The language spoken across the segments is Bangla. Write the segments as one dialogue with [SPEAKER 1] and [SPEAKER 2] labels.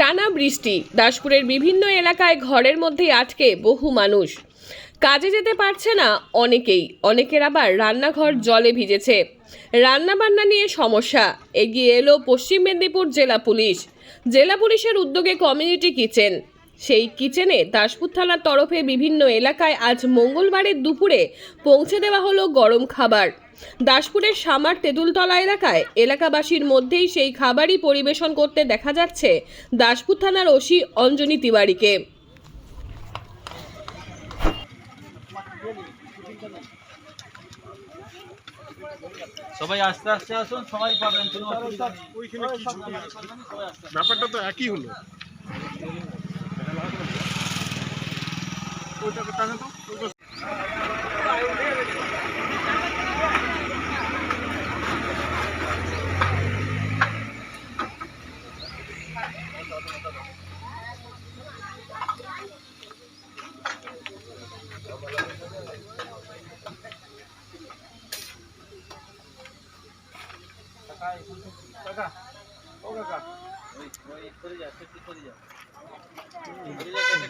[SPEAKER 1] টানা বৃষ্টি। দাসপুরের বিভিন্ন এলাকায় ঘরের মধ্যে আটকে বহু মানুষ। কাজে যেতে পারছে না অনেকেই। অনেকের আবার রান্নাঘর জলে ভিজেছে। রান্নাবান্না নিয়ে সমস্যা। এগিয়ে এলো পশ্চিম মেদিনীপুর জেলা পুলিশ। জেলা পুলিশের উদ্যোগে কমিউনিটি কিচেন। সেই কিচেনে দাসপুর থানার তরফে বিভিন্ন এলাকায় আজ মঙ্গলবারের দুপুরে পৌঁছে দেওয়া হলো গরম খাবার। দাসপুরের সামার তেঁতুলতলা এলাকায় এলাকাবাসীর মধ্যেই সেই খাবারই পরিবেশন করতে দেখা যাচ্ছে দাসপুর থানার ওসি অঞ্জনী তিওয়ারিকে।
[SPEAKER 2] সবাই আস্তে আস্তে আসুন সবাই পাবেন কোনো
[SPEAKER 3] ওইখানে কি ঝুঁকি ব্যাপারটা তো একই হলো। ওইটাকে টানে তো ওই
[SPEAKER 2] ওই করে যা একটু করে যা করে যা কেটে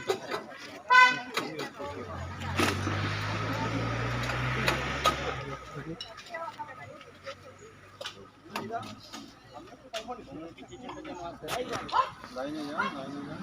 [SPEAKER 2] করছে লাইনে যান লাইনে যান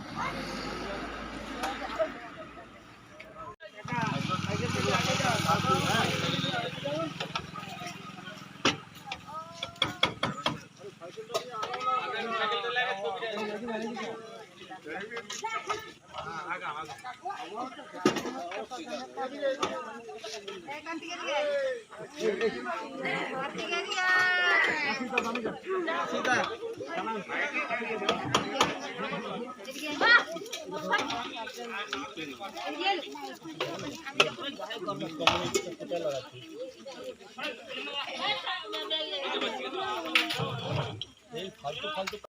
[SPEAKER 2] এই ফালতু ফালতু